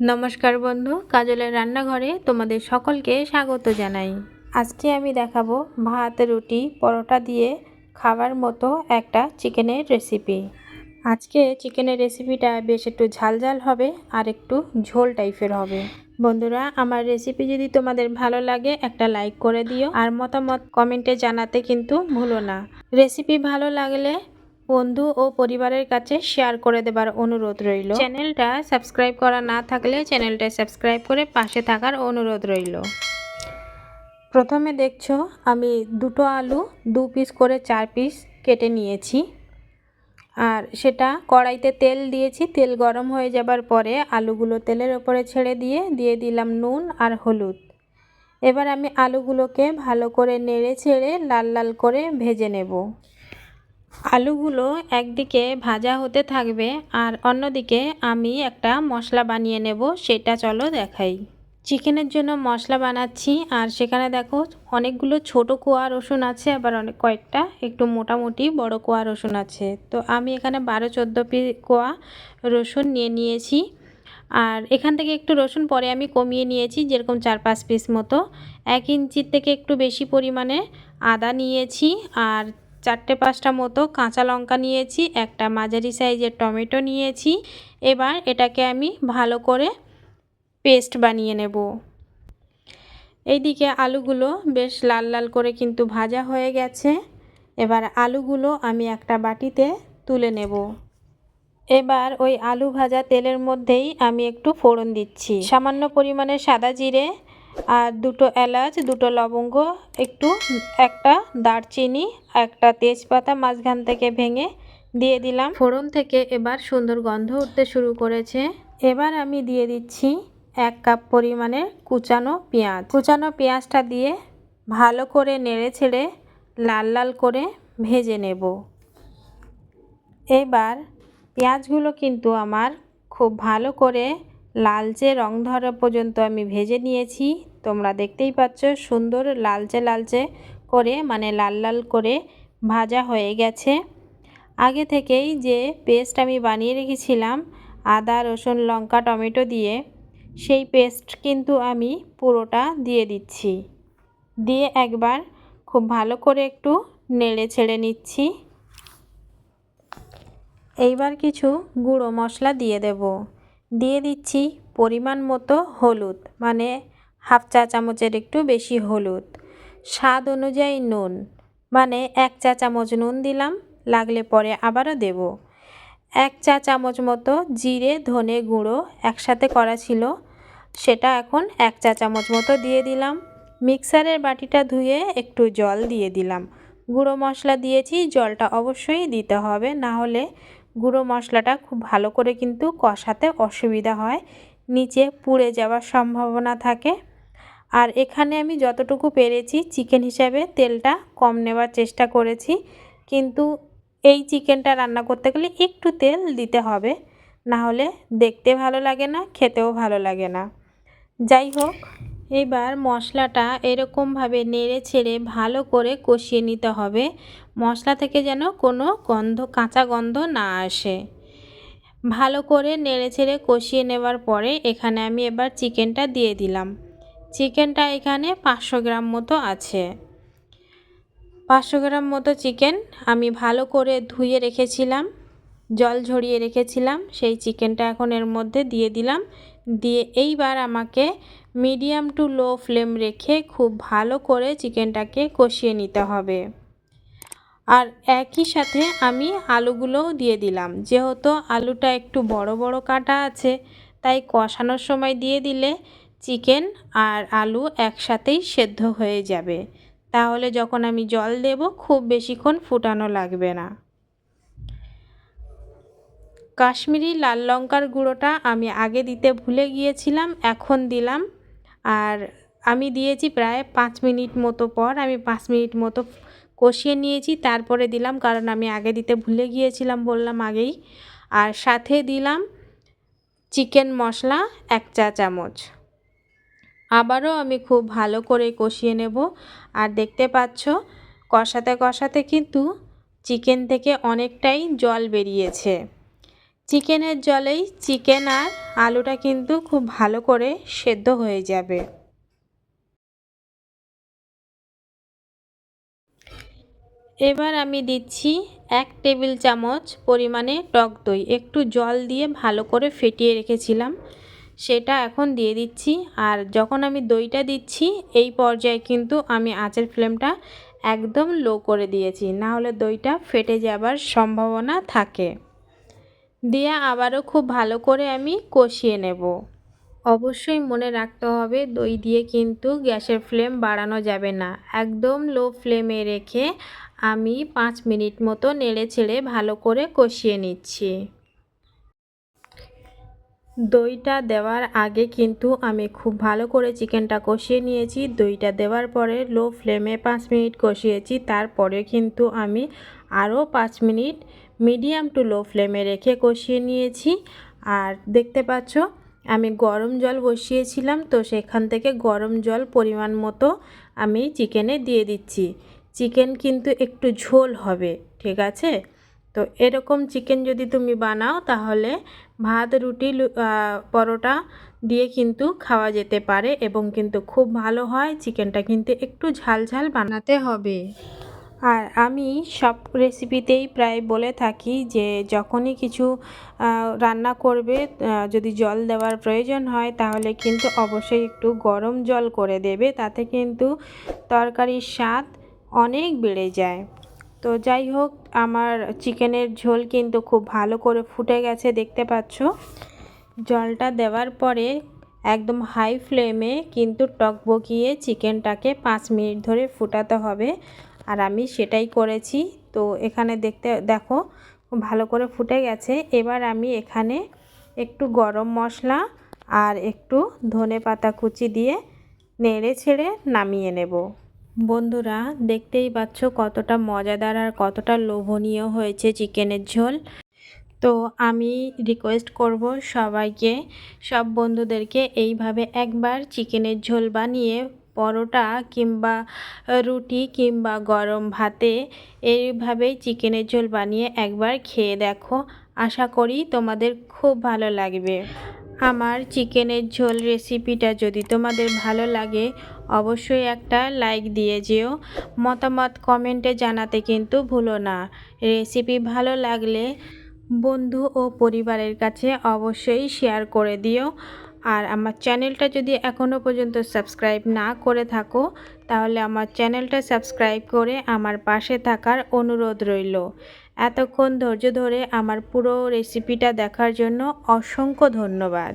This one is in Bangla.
নমস্কার বন্ধু, কাজলের রান্নাঘরে তোমাদের সকলকে স্বাগত জানাই। আজকে আমি দেখাবো ভাত, রুটি, পরোটা দিয়ে খাবার মতো একটা চিকেনের রেসিপি আজকে চিকেনের রেসিপিটা বেশ একটু ঝাল ঝাল হবে আর একটু ঝোল টাইপের হবে। বন্ধুরা, আমার রেসিপি যদি তোমাদের ভালো লাগে, একটা লাইক করে দিও আর মতামত কমেন্টে জানাতে কিন্তু ভুলো না। রেসিপি ভালো লাগলে বন্ধু ও পরিবারের কাছে শেয়ার করে দেবার অনুরোধ রইল। চ্যানেলটা সাবস্ক্রাইব করা না থাকলে চ্যানেলটা সাবস্ক্রাইব করে পাশে থাকার অনুরোধ রইল। প্রথমে দেখছ, আমি দুটো আলু দু পিস করে চার পিস কেটে নিয়েছি। আর সেটা কড়াইতে তেল দিয়েছি, তেল গরম হয়ে যাবার পরে আলুগুলো তেলের ওপরে ছেড়ে দিয়ে দিয়ে দিলাম নুন আর হলুদ। এবার আমি আলুগুলোকে ভালো করে নেড়ে ছেড়ে লাল লাল করে ভেজে নেব। আলুগুলো একদিকে ভাজা হতে থাকবে আর অন্যদিকে আমি একটা মশলা বানিয়ে নেব, সেটা চলো দেখাই। চিকেনের জন্য মশলা বানাচ্ছি, আর সেখানে দেখো অনেকগুলো ছোট কোয়া রসুন আছে, আবার অনেক কয়েকটা একটু মোটামুটি বড় কোয়া রসুন আছে। তো আমি এখানে বারো চোদ্দ পি কোয়া রসুন নিয়ে নিয়েছি। আর এখান থেকে একটু রসুন পরে আমি কমিয়ে নিয়েছি, যেরকম চার পাঁচ পিস মতো। এক ইঞ্চির থেকে একটু বেশি পরিমাণে আদা নিয়েছি, আর চারটে পাঁচটা মতো কাঁচা লঙ্কা নিয়েছি, একটা মাঝারি সাইজের টমেটো নিয়েছি। এবার এটাকে আমি ভালো করে পেস্ট বানিয়ে নেব। এইদিকে আলুগুলো বেশ লাল লাল করে কিন্তু ভাজা হয়ে গেছে। এবার আলুগুলো আমি একটা বাটিতে তুলে নেব। এবার ওই আলু ভাজা তেলের মধ্যেই আমি একটু ফোড়ন দিচ্ছি। সামান্য পরিমাণে সাদা জিরে আর দুটো এলাচ, দুটো লবঙ্গ, একটু, একটা দারচিনি, একটা তেজপাতা মাঝখান থেকে ভেঙে দিয়ে দিলাম। ফোড়ন থেকে এবার সুন্দর গন্ধ উঠতে শুরু করেছে। এবার আমি দিয়ে দিচ্ছি এক কাপ পরিমাণে কুচানো পেঁয়াজ। কুচানো পেঁয়াজটা দিয়ে ভালো করে নেড়ে ছেড়ে লাল লাল করে ভেজে নেব। এবার পেঁয়াজগুলো কিন্তু আমার খুব ভালো করে লালচে রং ধরা পর্যন্ত আমি ভেজে নিয়েছি, তোমরা দেখতেই পাচ্ছ সুন্দর লালচে লালচে করে মানে লাল লাল করে ভাজা হয়ে গেছে। আগে থেকেই যে পেস্ট আমি বানিয়ে রেখেছিলাম, আদা, রসুন, লঙ্কা, টমেটো দিয়ে, সেই পেস্ট কিন্তু আমি পুরোটা দিয়ে দিচ্ছি। দিয়ে একবার খুব ভালো করে একটু নেড়ে ছেড়ে নিচ্ছি। এইবার কিছু গুঁড়ো মশলা দিয়ে দেব। দিয়ে দিচ্ছি পরিমাণ মতো হলুদ মানে হাফ চা চামচের একটু বেশি হলুদ। স্বাদ অনুযায়ী নুন মানে এক চা চামচ নুন দিলাম, লাগলে পরে আবারও দেব। এক চা চামচ মতো জিরে, ধনে গুঁড়ো একসাথে করা ছিল, সেটা এখন এক চা চামচ মতো দিয়ে দিলাম। মিক্সারের বাটিটা ধুয়ে একটু জল দিয়ে দিলাম। গুঁড়ো মশলা দিয়েছি, জলটা অবশ্যই দিতে হবে, না হলে গুঁড়ো মশলাটা খুব ভালো করে কিন্তু কষাতে অসুবিধা হয়। নিচে পুড়ে যাওয়ার সম্ভাবনা থাকে। আর এখানে আমি যতটুকু পেরেছি চিকেন হিসাবে তেলটা কম নেওয়ার চেষ্টা করেছি। কিন্তু এই চিকেনটা রান্না করতে গেলে একটু তেল দিতে হবে। না হলে দেখতে ভালো লাগে না, খেতেও ভালো লাগে না। যাই হোক এবার মশলাটা এরকমভাবে নেড়ে ছেড়ে ভালো করে কষিয়ে নিতে হবে। মশলা থেকে যেন কোনো গন্ধ, কাঁচা গন্ধ না আসে। ভালো করে নেড়ে ছেড়ে কষিয়ে নেওয়ার পরে এখানে আমি এবার চিকেনটা দিয়ে দিলাম। চিকেনটা এখানে পাঁচশো গ্রাম মতো আছে। পাঁচশো গ্রাম মতো চিকেন আমি ভালো করে ধুয়ে রেখেছিলাম, জল ঝরিয়ে রেখেছিলাম, সেই চিকেনটা এখন এর মধ্যে দিয়ে দিলাম। দিয়ে এইবার আমাকে মিডিয়াম টু লো ফ্লেম রেখে খুব ভালো করে চিকেনটাকে কষিয়ে নিতে হবে। আর একই সাথে আমি আলুগুলোও দিয়ে দিলাম। যেহেতু আলুটা একটু বড় বড় কাটা আছে, তাই কষানোর সময় দিয়ে দিলে চিকেন আর আলু একসাথেই সেদ্ধ হয়ে যাবে। তাহলে যখন আমি জল দেব, খুব বেশিক্ষণ ফুটানো লাগবে না। কাশ্মীরি লাল লঙ্কার গুঁড়োটা আমি আগে দিতে ভুলে গিয়েছিলাম, এখন দিলাম। আর আমি দিয়েছি প্রায় পাঁচ মিনিট মতো পর, আমি পাঁচ মিনিট মতো কষিয়ে নিয়েছি, তারপরে দিলাম, কারণ আমি আগে দিতে ভুলে গিয়েছিলাম বললাম আগেই। আর সাথে দিলাম চিকেন মশলা এক চা চামচ। আবারও আমি খুব ভালো করে কষিয়ে নেব। আর দেখতে পাচ্ছ, কষাতে কষাতে কিন্তু চিকেন থেকে অনেকটাই জল বেরিয়েছে। চিকেনের জলেই চিকেন আর আলুটা কিন্তু খুব ভালো করে সেদ্ধ হয়ে যাবে। এবার আমি দিচ্ছি এক টেবিল চামচ পরিমাণে টক দই। একটু জল দিয়ে ভালো করে ফেটিয়ে রেখেছিলাম, সেটা এখন দিয়ে দিচ্ছি। আর যখন আমি দইটা দিচ্ছি, এই পর্যায়ে কিন্তু আমি আঁচের ফ্লেমটা একদম লো করে দিয়েছি না হলে দইটা ফেটে যাবার সম্ভাবনা থাকে। দিয়ে আবারও খুব ভালো করে আমি কষিয়ে নেব। অবশ্যই মনে রাখতে হবে, দই দিয়ে কিন্তু গ্যাসের ফ্লেম বাড়ানো যাবে না। একদম লো ফ্লেমে রেখে আমি পাঁচ মিনিট মতো নেড়ে ছেড়ে ভালো করে কষিয়ে নিচ্ছি। দইটা দেওয়ার আগে কিন্তু আমি খুব ভালো করে চিকেনটা কষিয়ে নিয়েছি। দইটা দেওয়ার পরে লো ফ্লেমে পাঁচ মিনিট কষিয়েছি। তারপরে কিন্তু আমি আরও পাঁচ মিনিট মিডিয়াম টু লো ফ্লেমে রেখে কষিয়ে নিয়েছি। আর দেখতে পাচ্ছ, আমি গরম জল বসিয়েছিলাম, তো সেখান থেকে গরম জল পরিমাণ মতো আমি চিকেনে দিয়ে দিচ্ছি। চিকেন কিন্তু একটু ঝোল হবে, ঠিক আছে? তো এরকম চিকেন যদি তুমি বানাও, তাহলে ভাত, রুটি পরোটা দিয়ে কিন্তু খাওয়া যেতে পারে এবং কিন্তু খুব ভালো হয়। চিকেনটা কিন্তু একটু ঝাল ঝাল বানাতে হবে। আর আমি সব রেসিপিতেই প্রায় বলে থাকি যে যখনই কিছু রান্না করবে যদি জল দেওয়ার প্রয়োজন হয় তাহলে কিন্তু অবশ্যই একটু গরম জল করে দেবে। তাতে কিন্তু তরকারির স্বাদ অনেক বেড়ে যায়। তো যাই হোক, আমার চিকেনের ঝোল কিন্তু খুব ভালো করে ফুটে গেছে, দেখতে পাচ্ছ? জলটা দেওয়ার পরে একদম হাই ফ্লেমে কিন্তু টক বকিয়ে চিকেনটাকে পাঁচ মিনিট ধরে ফুটাতে হবে। আর আমি সেটাই করেছি। তো এখানে দেখতে, দেখো ভালো করে ফুটে গেছে। এবার আমি এখানে একটু গরম মশলা আর একটু ধনে পাতা কুচি দিয়ে নেড়ে ছেড়ে নামিয়ে নেব। বন্ধুরা, দেখতেই পাচ্ছ কতটা মজাদার আর কতটা লোভনীয় হয়েছে চিকেনের ঝোল। তো আমি রিকোয়েস্ট করব সবাইকে, সব বন্ধুদেরকে, এইভাবে একবার চিকেনের ঝোল বানিয়ে পরোটা কিংবা রুটি কিংবা গরম ভাতে এইভাবেই চিকেনের ঝোল বানিয়ে একবার খেয়ে দেখো। আশা করি তোমাদের খুব ভালো লাগবে। আমার চিকেনের ঝোল রেসিপিটা যদি তোমাদের ভালো লাগে, অবশ্যই একটা লাইক দিয়ে যেও। মতামত কমেন্টে জানাতে কিন্তু ভুলো না। রেসিপি ভালো লাগলে বন্ধু ও পরিবারের কাছে অবশ্যই শেয়ার করে দিও। আর আমার চ্যানেলটা যদি এখনও পর্যন্ত সাবস্ক্রাইব না করে থাকো, তাহলে আমার চ্যানেলটা সাবস্ক্রাইব করে আমার পাশে থাকার অনুরোধ রইল। এতক্ষণ ধৈর্য ধরে আমার পুরো রেসিপিটা দেখার জন্য অসংখ্য ধন্যবাদ।